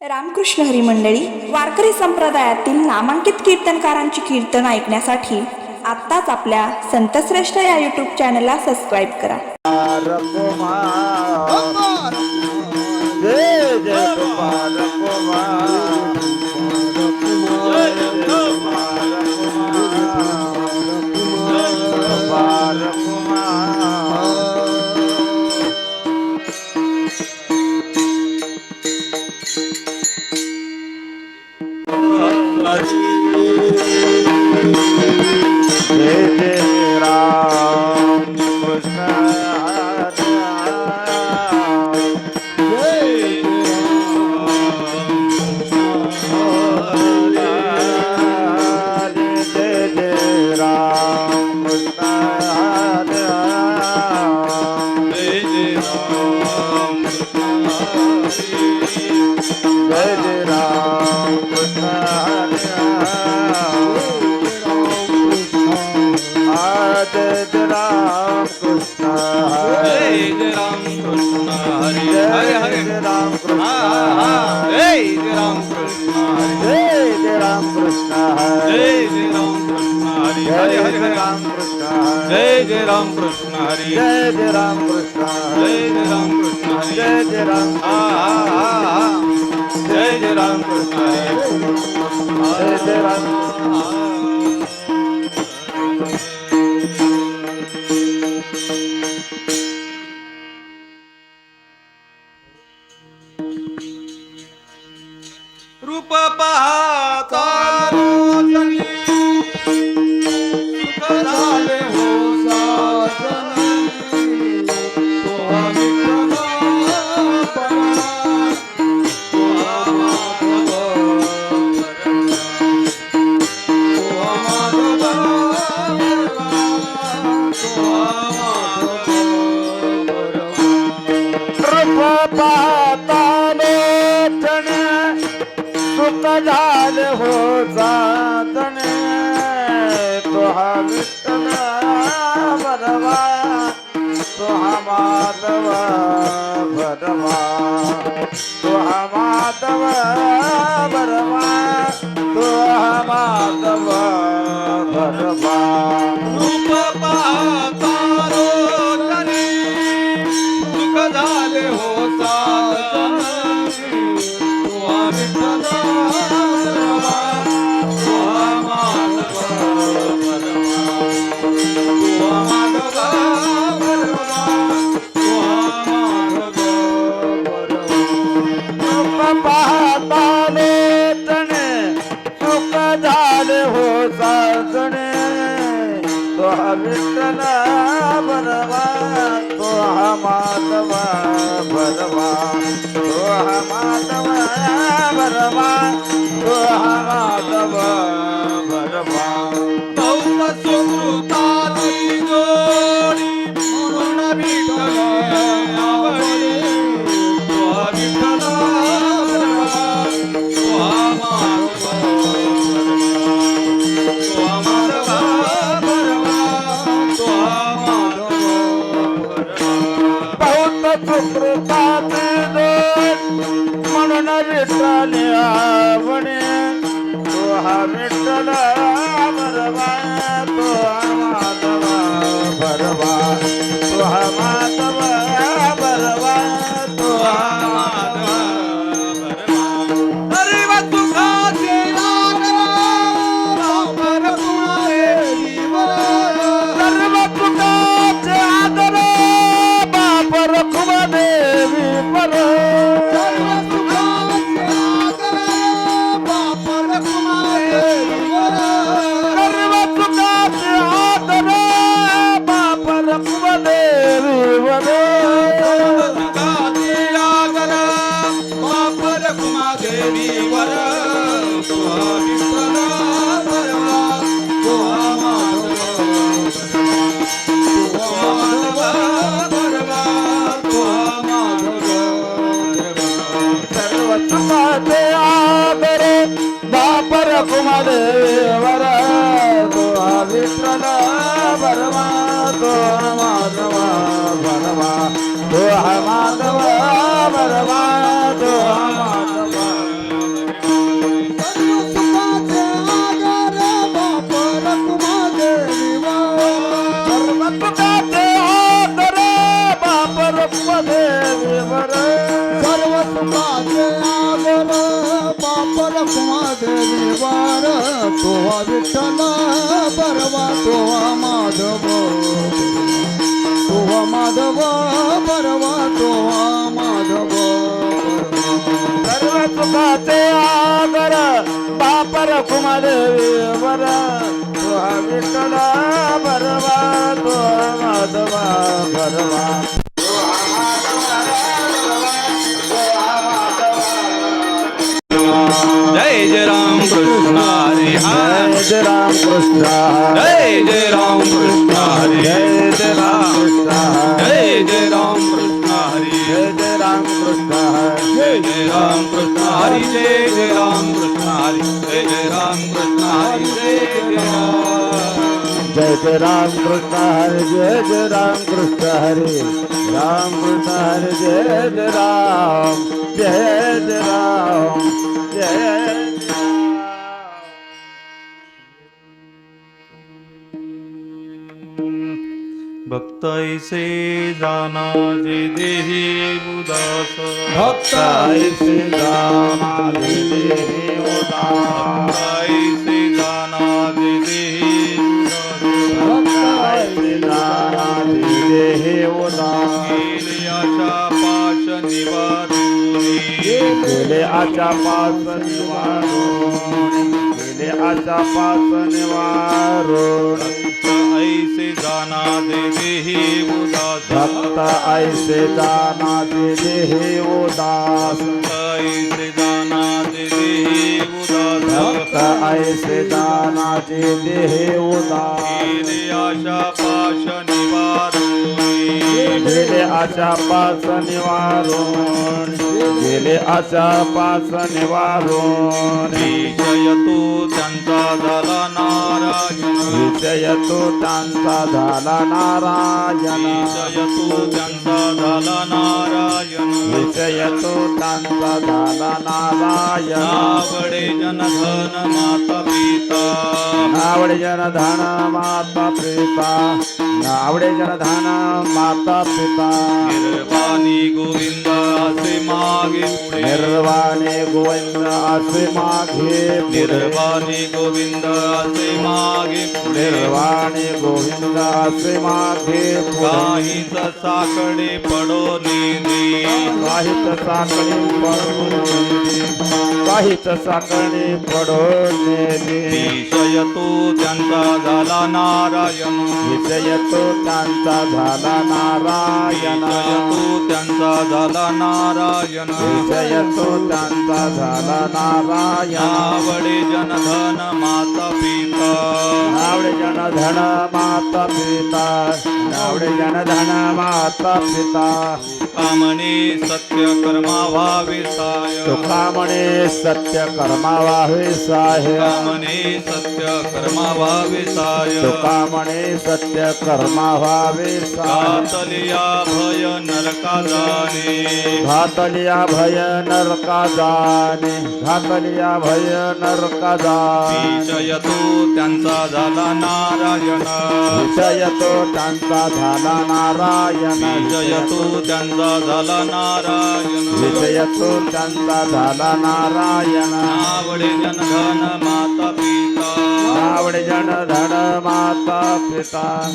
रामकृष्ण हरी मंडळी वारकरी संप्रदायातील नामांकित कीर्तनकारांची कीर्तन ऐकण्यासाठी आत्ताच आपल्या संतश्रेष्ठ या यूट्यूब चॅनलला सबस्क्राईब करा. जय जय Ram Krishna Hari Jai Jai Ram Krishna Jai Jai Ram Krishna જય જય રામ. જય જય રામ જય જય રામ. विठ्ठल आवणे तोहा विठ्ठल भरवा Oh, my God. तोहा विठ्ठल बरवा तोहा माधव तोहा माधव बरवा तोहा माधव सर्व सुखाचे आदर बाप रखुमा देवी वर तोहा विठ्ठल बरवा तोहा जय राम कृष्ण जय जय राम कृष्ण हरी जय जय राम कृष्ण जय जय राम कृष्ण हरी जय जय राम कृष्ण जय जय राम कृष्ण हरी जय जय राम कृष्ण हरी जय जय राम कृष्ण हरी जय जय राम जय जय राम कृष्ण हरे जय जय राम कृष्ण हरे राम कृष्ण हरे जय जय राम जय जय भक्ताईसे जाना जे देही उदास। भक्त ऐसे जाना दे देहि उदास। जाना जे देही भक्त ऐसे जाना दे देहि उदास। आशा पाश निवारुनी आचा पास निवारून भक्त ऐसे जाना दे देही उदास। भक्त ऐसे जाना दे देहि उदास। ऐसे जाना दे देही उदास। भक्त ऐसे जाना दे देहि उदास। आशा पाश निवारुनी गेले आचा पास निवारून गेले आचा पास निवारून विषय तो त्यांचा झाला नारायण. विषय तो त्यांचा झाला नारायण. विषय तो त्यांचा झाला नारायण. विषय तो त्यांचा झाला नारायण. आवडे जनधन माता पिता. नावडे जनधन माता पिता. नावडे जनधन माता पिता. निर्वाणी गोविंद असे मागे निर्वाणे गोविंद असे मागे निर्वाणी गोविंद असे मागे निर्वाणे गोविंद असे मागे काहीच साकडे पडो निधी काहीच साखळी पडून काहीच साखळी पडून विषय तो त्यांचा झाला नारायण. विषय तो त्यांचा झाला नारायण. तो त्यांचा झाला नारायण. विषय तो त्यांचा झाला नारायण. आवडे जनधन माता पिता. नावडे जनधन माता पिता. नावडे जनधन माता पिता. कामने सत्य कर्मा व्हावे साय. तुका म्हणे सत्य कर्मा वाहे साहे कामने सत्य कर्मा व्हावे साय. तुका म्हणे सत्य कर्मा व्हावे साहे कातलिया भय नरका जाणे घातलिया भय नरका जाणे घातलिया भय नरका जाणे विषय तो त्यांचा झाला नारायण. विषय तो त्यांचा झाला नारायण. विषय तो त्यांचा झाला नारायण. विषय तो त्यांचा झाला नारायण. आवडे जनधन माता पिता. नावडे जन धन माता पिता.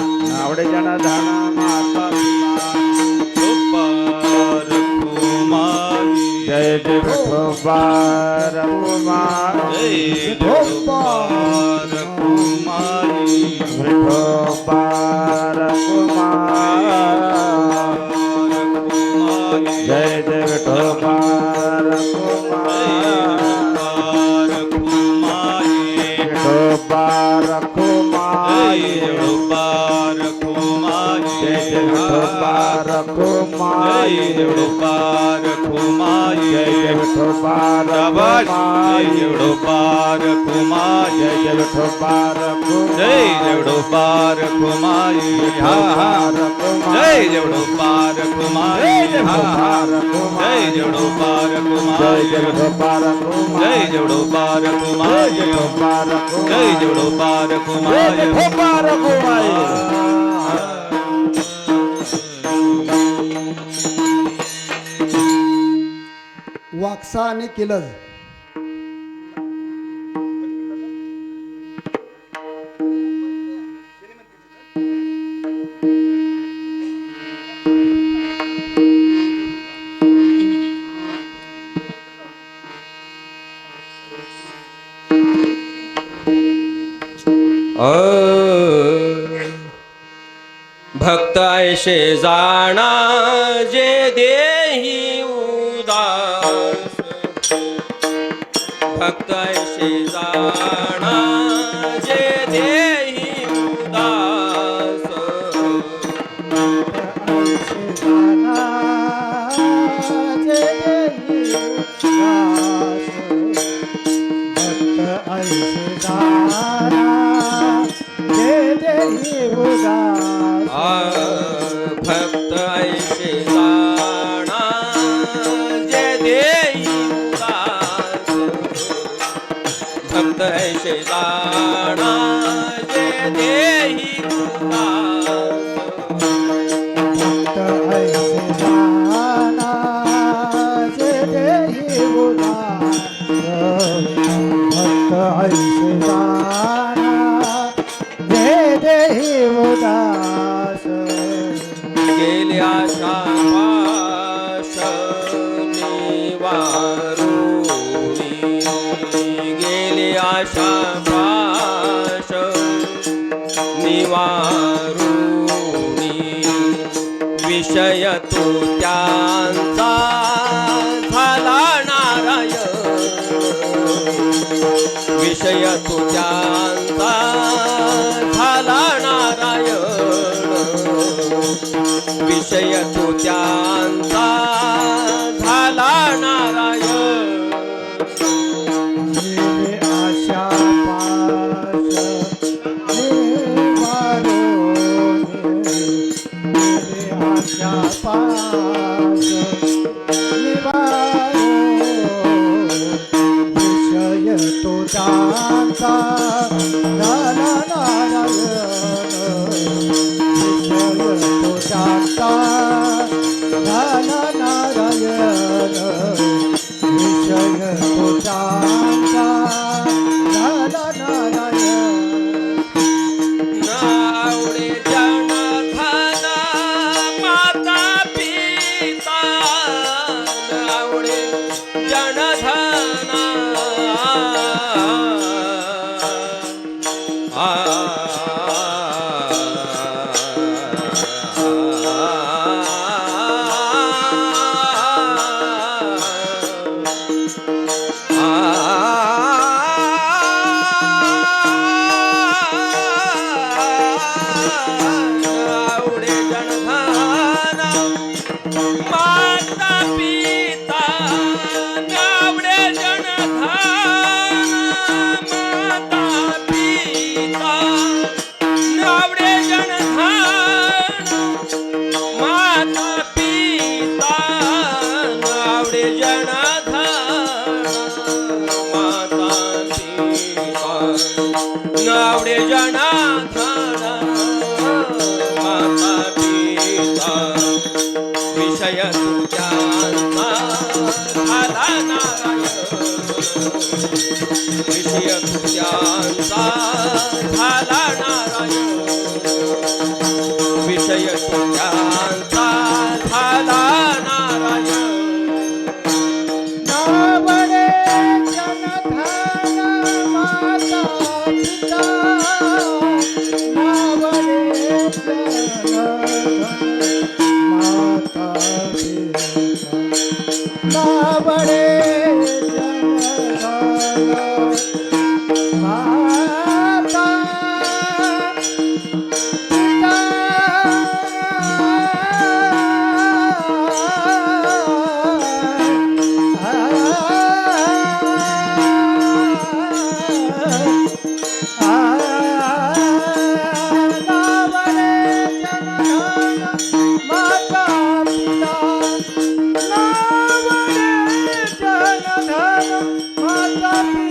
नावडे जन धन माता पिता दुपार कुमारी जय जय विठोबार कुमार जय विठोबार कुमार जय। दुपार कुमारी जय। जय विठोबार शाबाश कुमार जय। दुपार कुमारी जय जय विठोबार कुमार जय। जवडोपार कुमारी हा हा। जय जवडोपार कुमारी हा हा जय जवडोपार जय कुमारी जय। विठोबार कुमार जय जवडोपार जय। कुमारी विठोबार जय जवडोपार जय। कुमारी वाक्सा आणि किलज भक्त ऐशे जाणा 세상아 제대 Chuchan সাধা মাতা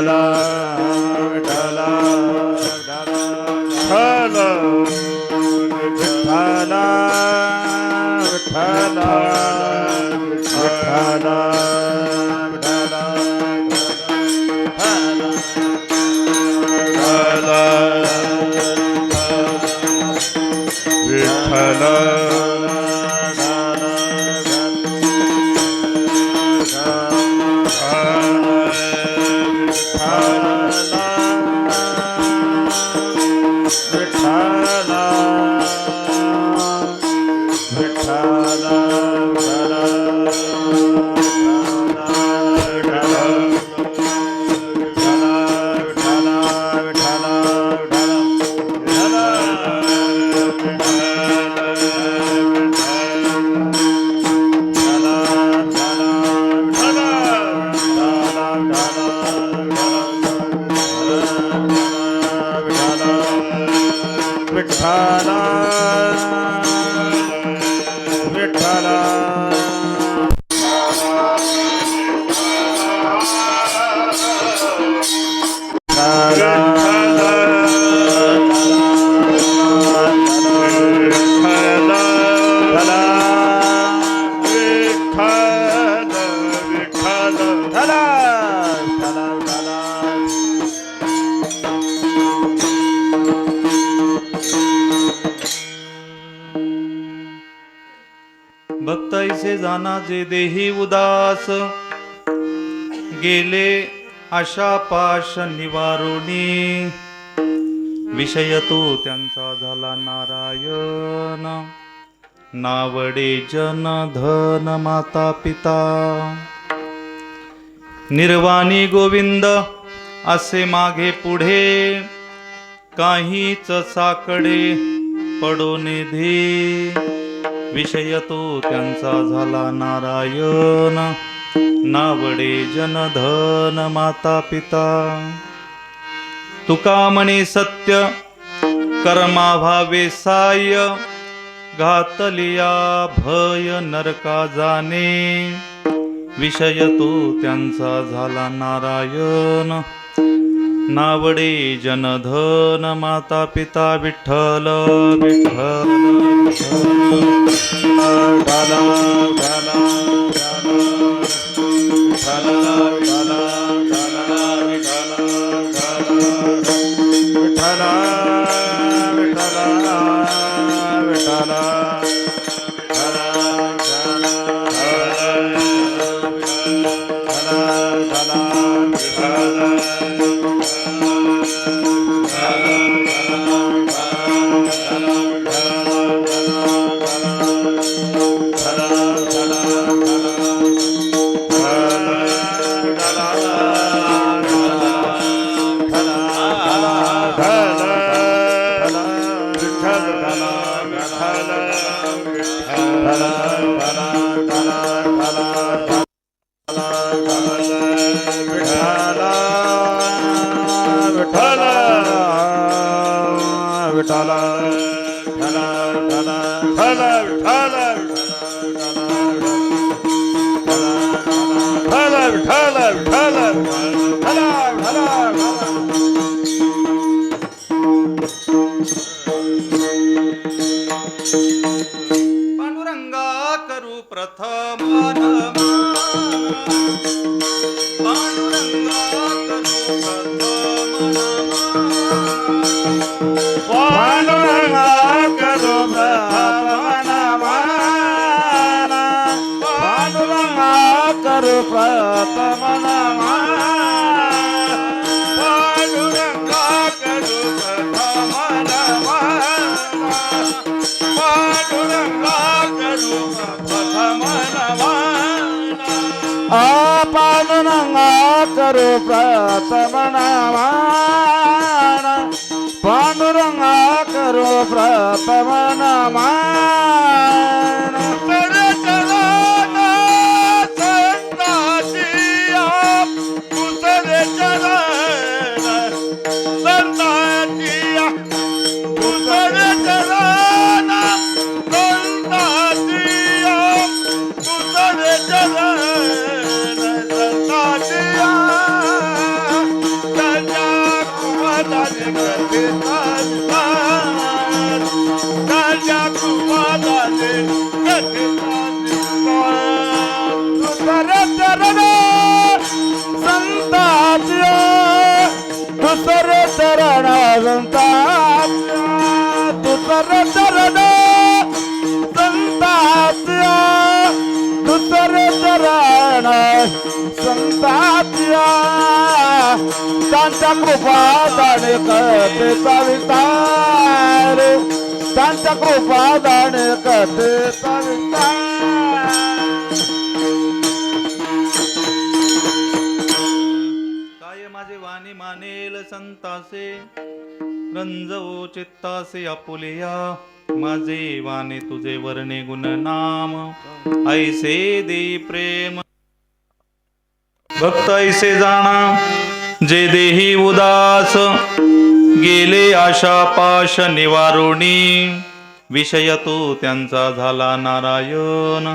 la माझे देही उदास. गेले आशा पाश निवारुणी. विषय तो त्यांचा झाला नारायण. नावडे जन धन माता पिता. निर्वाणी गोविंद असे मागे पुढे. काहीच साकडे पडो निधी. विषय तो त्यांचा झाला नारायण. नावडे जनधन माता पिता तुका म्हणे सत्य कर्माभावे साय. घातलिया भय नरका जाणे. विषय तो त्यांचा झाला नारायण. नावडे जनधन माता पिता विठ्ठल विठ्ठल Hello. Hello. મારો પ્રથમ નામાણ પાંડુરંગા કરો પ્રથમ નામા संताच्या त्यांच्या कृपा दाणे कथेचा विस्तार. त्यांच्या कृपा दाणे कथेचा काय माझे वाणी मानेल संतासे? रंजवो चित्तासे आपुलिया माझे वाणी तुझे वर्णे गुण नाम ऐसे दे प्रेम. भक्त ऐसे जाणा जे देही उदास गेले आशा पाश निवारुणी. विषय तो त्यांचा झाला नारायण.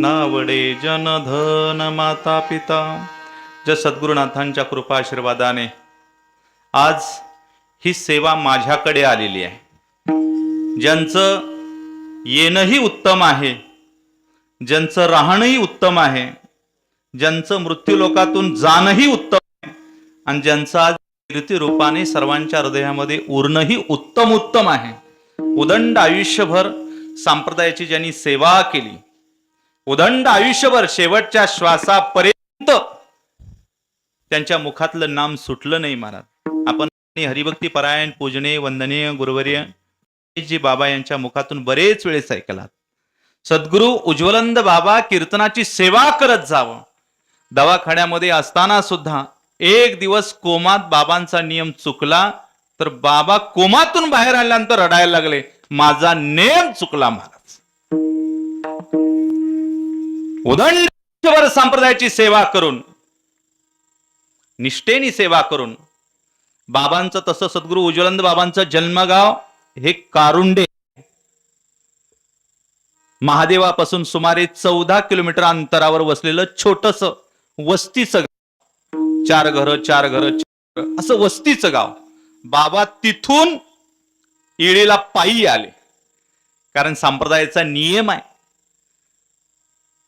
नावडे जन धन माता पिता ज्या सद्गुरुनाथांच्या कृपा आशीर्वादाने आज ही सेवा माझ्याकडे आलेली आहे. ज्यांचं येणंही उत्तम आहे ज्यांचं राहणंही उत्तम आहे ज्यांचं मृत्यूलोकातून जाणंही उत्तम आहे आणि ज्यांचा आज कीर्ती रूपाने सर्वांच्या हृदयामध्ये उरणंही उत्तम उत्तम आहे. उदंड आयुष्यभर संप्रदायाची ज्यांनी सेवा केली उदंड आयुष्यभर शेवटच्या श्वासापर्यंत त्यांच्या मुखातलं नाम सुटलं नाही महाराज. आपण हरिभक्ती परायण पूजने वंदनीय गुरुवर्य जी बाबा यांच्या मुखातून बरेच वेळेस ऐकलात. सद्गुरु उज्ज्वलंद बाबा कीर्तनाची सेवा करत जावं. दवाखान्यामध्ये असताना सुद्धा एक दिवस कोमात बाबांचा नियम चुकला तर बाबा कोमातून बाहेर आल्यानंतर रडायला लागले माझा नेम चुकला महाराज. उदंडवर संप्रदायाची सेवा करून निष्ठेनी सेवा करून बाबांचं तसं सद्गुरू उज्ज्वलंद बाबांचं जन्मगाव हे कारुंडे. महादेवापासून सुमारे चौदा किलोमीटर अंतरावर वसलेलं छोटस वस्तीचं गाव. चार घर चार घर असं वस्तीचं गाव. बाबा तिथून इळेला पायी आले. कारण संप्रदायाचा नियम आहे.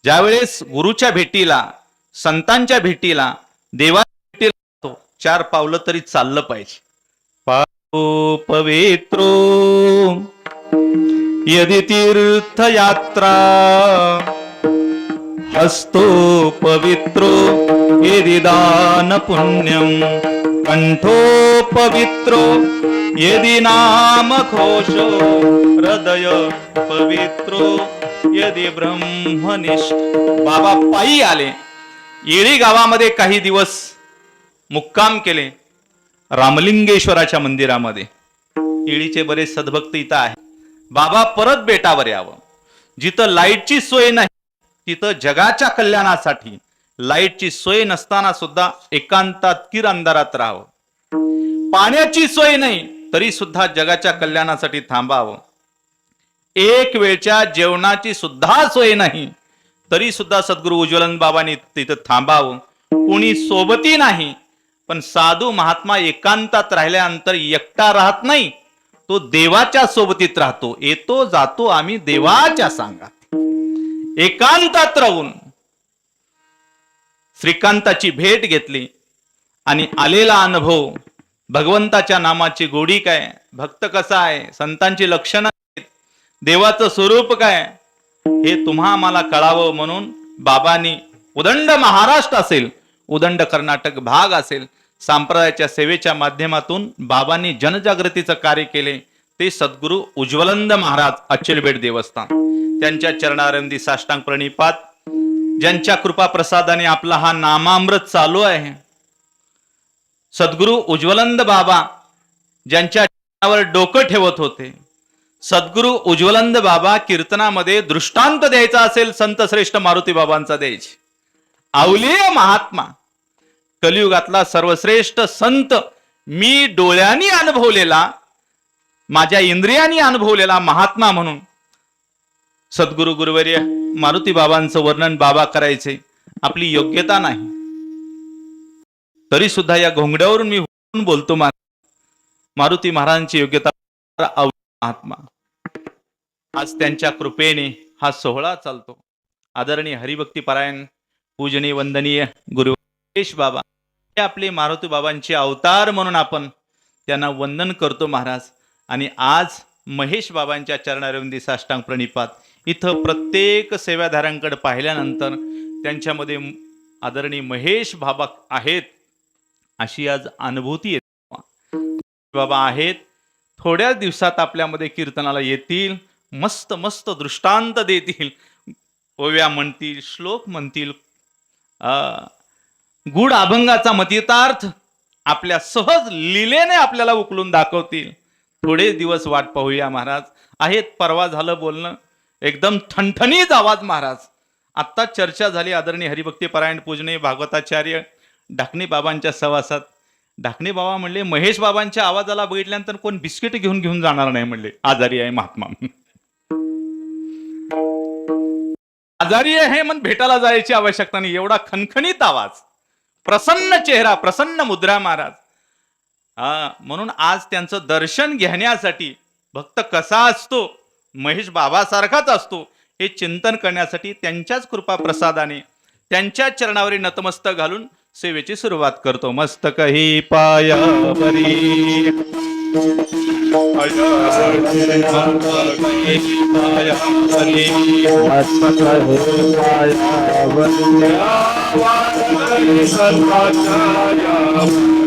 ज्यावेळेस गुरुच्या भेटीला संतांच्या भेटीला देवा भेटीला चार पावलं तरी चाललं पाहिजे. पाओ पवित्रो. यदि तीर्थयात्रा हस्तो पवित्रो यदिदान पुण्यम कंठो पवित्रो यदि नाम घोषो हृदय पवित्रो यदि ब्रह्मनिष्ठ बाबा पायी आले। येळी गावामध्ये काही दिवस मुक्काम केले रामलिंगेश्वराच्या मंदिरामध्ये. येळीचे बरेच सद्भक्त इथं आहे बाबा परत बेटावर यावं. जिथं लाईटची सोय नाही तिथं जगाच्या कल्याणासाठी लाईटची सोय नसताना सुद्धा एकांतात किर अंधारात राहावं. पाण्याची सोय नाही तरी सुद्धा जगाच्या कल्याणासाठी थांबावं. एक वेळच्या जेवणाची सुद्धा सोय नाही तरी सुद्धा सद्गुरु उज्ज्वलन बाबांनी तिथं थांबावं. कुणी सोबती नाही पण साधू महात्मा एकांतात राहिल्यानंतर एकटा राहत नाही तो देवाच्या सोबतीत राहतो. येतो जातो आम्ही देवाच्या सांगा. एकांतात राहून श्रीकांताची भेट घेतली आणि आलेला अनुभव भगवंताच्या नामाची गोडी काय भक्त कसा आहे संतांची लक्षणं आहेत, देवाचं स्वरूप काय हे तुम्हा मला कळावं म्हणून बाबांनी उदंड महाराष्ट्र असेल उदंड कर्नाटक भाग असेल संप्रदायाच्या सेवेच्या माध्यमातून बाबांनी जनजागृतीचं कार्य केले. ते सद्गुरू उज्ज्वलंद महाराज अचलबेट देवस्थान. त्यांच्या चरणारंदी साष्टांग प्रणिपात. ज्यांच्या कृपा प्रसादाने आपला हा नामामृत चालू आहे. सद्गुरू उज्ज्वलंद बाबा ज्यांच्या चरणावर डोकं ठेवत होते. सद्गुरू उज्ज्वलंद बाबा कीर्तनामध्ये दृष्टांत द्यायचा असेल संत श्रेष्ठ मारुती बाबांचा द्यायचे अवलिय महात्मा. कलियुगातला सर्वश्रेष्ठ संत मी डोळ्यांनी अनुभवलेला. माझ्या इंद्रियांनी अनुभवलेला महात्मा म्हणून. सद्गुरु गुरुवर्य मारुती बाबांचं वर्णन बाबा करायचे. आपली योग्यता नाही. तरी सुद्धा या घोंगड्यावरून मी बोलतो मारुती महाराजांची योग्यता महात्मा. आज त्यांच्या कृपेने हा सोहळा चालतो. आदरणीय हरिभक्ती परायण पूजनीय वंदनीय गुरु बाबा. हे आपले मारुती बाबांचे अवतार म्हणून आपण त्यांना वंदन करतो महाराज. आणि आज महेश बाबांच्या चरणारविंदी साष्टांग प्रणिपात. इथं प्रत्येक सेवाधाऱ्यांकडे पाहिल्यानंतर त्यांच्यामध्ये आदरणीय महेश बाबा आहेत अशी आज अनुभूती येते. बाबा आहेत थोड्या दिवसात आपल्यामध्ये कीर्तनाला येतील मस्त मस्त दृष्टांत देतील. ओव्या म्हणतील श्लोक म्हणतील गुढ अभंगाचा मतितार्थ आपल्या सहज लिलेने आपल्याला उकलून दाखवतील. थोडे दिवस वाट पाहूया महाराज. आहेत परवा झालं बोलणं. एकदम ठणठणीत आवाज महाराज. आत्ता चर्चा झाली आदरणीय हरिभक्ती परायण पूजने भागवताचार्य ढाकणे बाबांच्या सवासात ढाकणे बाबा म्हणले महेश बाबांच्या आवाजाला बघितल्यानंतर कोण बिस्किट घेऊन घेऊन जाणार नाही म्हणले. आजारी आहे महात्मा आजारी आहे म्हणून भेटायला जायची आवश्यकता नाही. एवढा खणखणीत आवाज. प्रसन्न चेहरा प्रसन्न मुद्रा महाराज. म्हणून आज त्यांचं दर्शन घेण्यासाठी भक्त कसा असतो महेश बाबासारखाच असतो हे चिंतन करण्यासाठी त्यांच्याच कृपा प्रसादाने त्यांच्या चरणावरील नतमस्तक घालून सेवेची सुरुवात करतो. मस्तक ही पायावरी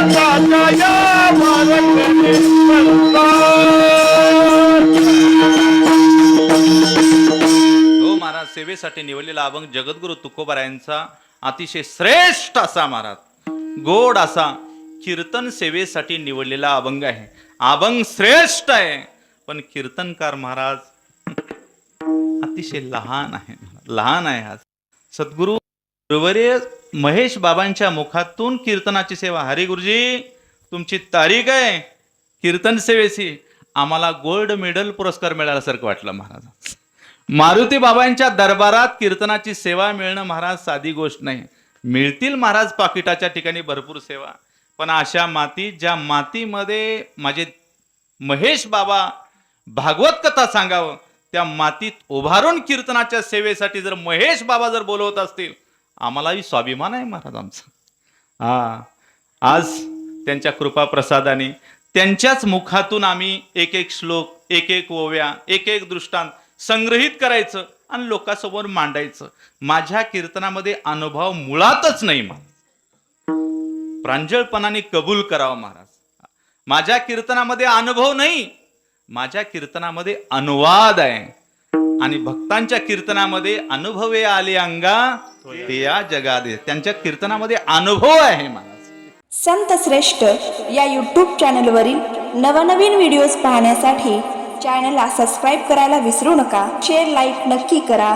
हो महाराज सेवेसाठी निवडलेला अभंग जगद्गुरु तुकोबारायांचा अतिशय श्रेष्ठ असा महाराज. गोड असा कीर्तन सेवेसाठी निवडलेला अभंग आहे. अभंग श्रेष्ठ आहे. पण कीर्तनकार महाराज अतिशय लहान आहे. लहान आहे आज सद्गुरु महेश बाबांच्या मुखातून कीर्तनाची सेवा. हरी गुरुजी तुमची तारीख आहे. कीर्तन सेवेची. आम्हाला गोल्ड मेडल पुरस्कार मिळाल्यासारखं वाटलं महाराज. मारुती बाबांच्या दरबारात कीर्तनाची सेवा मिळणं महाराज साधी गोष्ट नाही. मिळतील महाराज पाकिटाच्या ठिकाणी भरपूर सेवा. पण अशा मातीत ज्या मातीमध्ये माझे महेश बाबा भागवत कथा सांगावं त्या मातीत उभारून कीर्तनाच्या सेवेसाठी जर महेश बाबा जर बोलवत असतील आम्हालाही स्वाभिमान आहे महाराज आमचा. हा. आज त्यांच्या कृपा प्रसादाने त्यांच्याच मुखातून आम्ही एक एक श्लोक एक एक ओव्या एक एक दृष्टांत संग्रहित करायचं आणि लोकांसमोर मांडायचं. माझ्या कीर्तनामध्ये अनुभव मुळातच नाही महाराज प्रांजळपणाने कबूल करावं महाराज. माझ्या कीर्तनामध्ये अनुभव नाही. माझ्या कीर्तनामध्ये अनुवाद आहे. आणि भक्तांच्या कीर्तनामध्ये अनुभवे आले अंगा ते या जगात. त्यांच्या कीर्तनामध्ये अनुभव आहे महाराज संत श्रेष्ठ या यूट्यूब चॅनलवरील नवनवीन व्हिडिओज पाहण्यासाठी चॅनलला सबस्क्राईब करायला विसरू नका. शेअर लाईक नक्की करा.